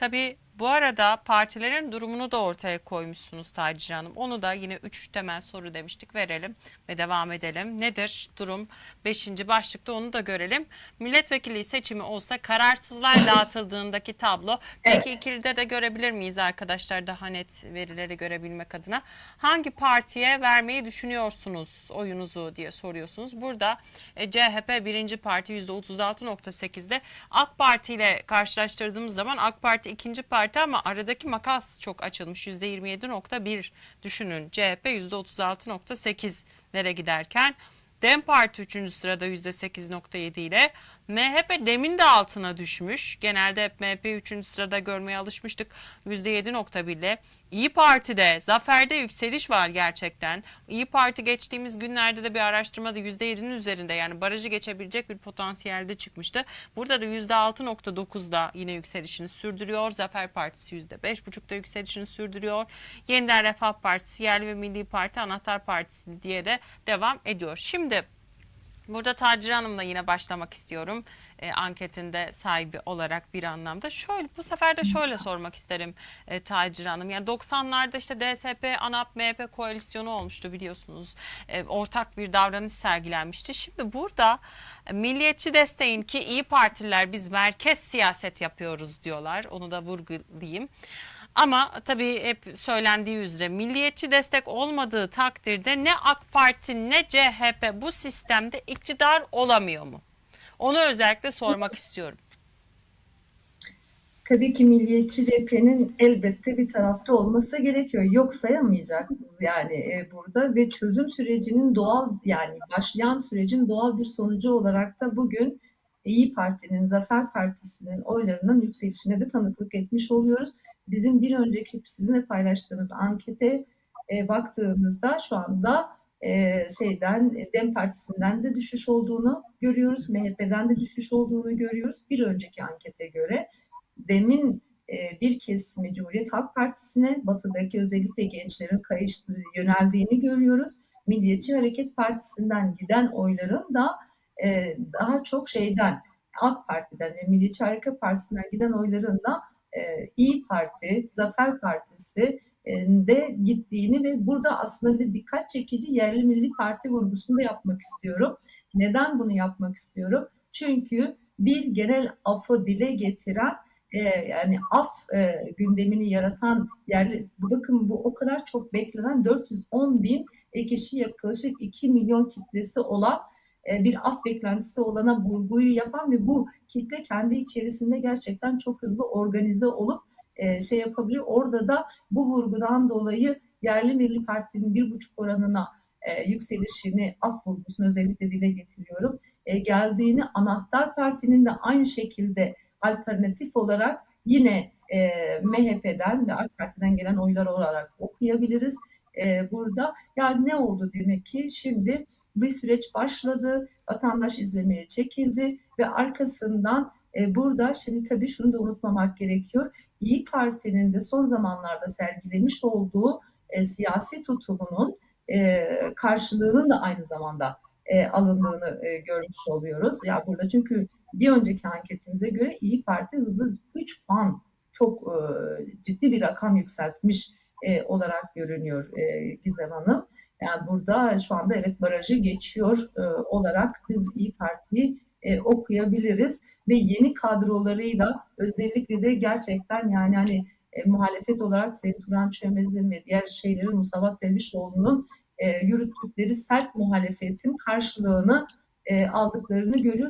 Tabii bu arada partilerin durumunu da ortaya koymuşsunuz Taciye Hanım. Onu da yine üç temel soru demiştik verelim ve devam edelim. Nedir durum? Beşinci başlıkta onu da görelim. Milletvekili seçimi olsa kararsızlar dağıtıldığındaki tablo. Peki ikilide de görebilir miyiz arkadaşlar daha net verileri görebilmek adına? Hangi partiye vermeyi düşünüyorsunuz oyunuzu diye soruyorsunuz. Burada e, CHP birinci parti %36.8'de AK Parti ile karşılaştırdığımız zaman AK Parti ikinci parti ama aradaki makas çok açılmış. %27.1 düşünün. CHP %36.8 nere giderken DEM Parti 3. sırada %8.7 ile MHP demin de altına düşmüş. Genelde hep MHP 3. sırada görmeye alışmıştık %7.1 ile. İyi Parti'de zaferde yükseliş var gerçekten. İyi Parti geçtiğimiz günlerde de bir araştırmada %7'nin üzerinde yani barajı geçebilecek bir potansiyelde çıkmıştı. Burada da %6.9'da yine yükselişini sürdürüyor. Zafer Partisi %5.5'da yükselişini sürdürüyor. Yeniden Refah Partisi, Yerli ve Milli Parti, Anahtar Partisi diye de devam ediyor. Şimdi Burada Tacir Hanım'la yine başlamak istiyorum e, anketinde sahibi olarak bir anlamda. Şöyle bu sefer de şöyle sormak isterim e, Tacir Hanım. Yani 90'larda işte DSP, ANAP, MHP koalisyonu olmuştu biliyorsunuz. E, ortak bir davranış sergilenmişti. Şimdi burada e, milliyetçi desteğin ki iyi partiler biz merkez siyaset yapıyoruz diyorlar. Onu da vurgulayayım. Ama tabii hep söylendiği üzere milliyetçi destek olmadığı takdirde ne AK Parti ne CHP bu sistemde iktidar olamıyor mu? Onu özellikle sormak istiyorum. Tabii ki milliyetçi cephenin elbette bir tarafta olması gerekiyor. Yok sayamayacaksınız yani e, burada ve çözüm sürecinin doğal yani başlayan sürecin doğal bir sonucu olarak da bugün İyi Parti'nin, Zafer Partisi'nin oylarının yükselişine de tanıklık etmiş oluyoruz. Bizim bir önceki sizinle paylaştığımız ankete e, baktığımızda şu anda e, şeyden Dem Partisi'nden de düşüş olduğunu görüyoruz. MHP'den de düşüş olduğunu görüyoruz. Bir önceki ankete göre demin e, bir kesimi Cumhuriyet Halk Partisi'ne, batıdaki özellikle gençlerin kayış yöneldiğini görüyoruz. Milliyetçi Hareket Partisi'nden giden oyların da e, daha çok şeyden AK Parti'den ve Milliyetçi Hareket Partisi'nden giden oyların da e, İyi Parti, Zafer Partisi e, de gittiğini ve burada aslında bir dikkat çekici yerli milli parti vurgusunu da yapmak istiyorum. Neden bunu yapmak istiyorum? Çünkü bir genel afı dile getiren e, yani af e, gündemini yaratan yerli bakın bu o kadar çok beklenen 410 bin e, kişi yaklaşık 2 milyon kitlesi olan e, bir af beklentisi olana vurguyu yapan ve bu kitle kendi içerisinde gerçekten çok hızlı organize olup e, şey yapabiliyor. Orada da bu vurgudan dolayı yerli milli partinin bir buçuk oranına e, yükselişini af vurgusunu özellikle dile getiriyorum. E, geldiğini anahtar partinin de aynı şekilde alternatif olarak yine e, MHP'den ve AK Parti'den gelen oylar olarak okuyabiliriz. E, burada yani ne oldu demek ki şimdi bir süreç başladı, vatandaş izlemeye çekildi ve arkasından e, burada şimdi tabii şunu da unutmamak gerekiyor. İyi Parti'nin de son zamanlarda sergilemiş olduğu e, siyasi tutumunun e, karşılığının da aynı zamanda e, alındığını e, görmüş oluyoruz. Ya burada çünkü bir önceki anketimize göre İyi Parti hızlı 3 puan çok e, ciddi bir rakam yükseltmiş e, olarak görünüyor e, Gizem Hanım. Yani burada şu anda evet barajı geçiyor e, olarak biz İyi Parti'yi e, okuyabiliriz ve yeni kadrolarıyla özellikle de gerçekten yani hani e, muhalefet olarak Sayın Turan Çömez'in ve diğer şeylerin Musavat Dervişoğlu'nun e, yürüttükleri sert muhalefetin karşılığını e, aldıklarını görüyoruz.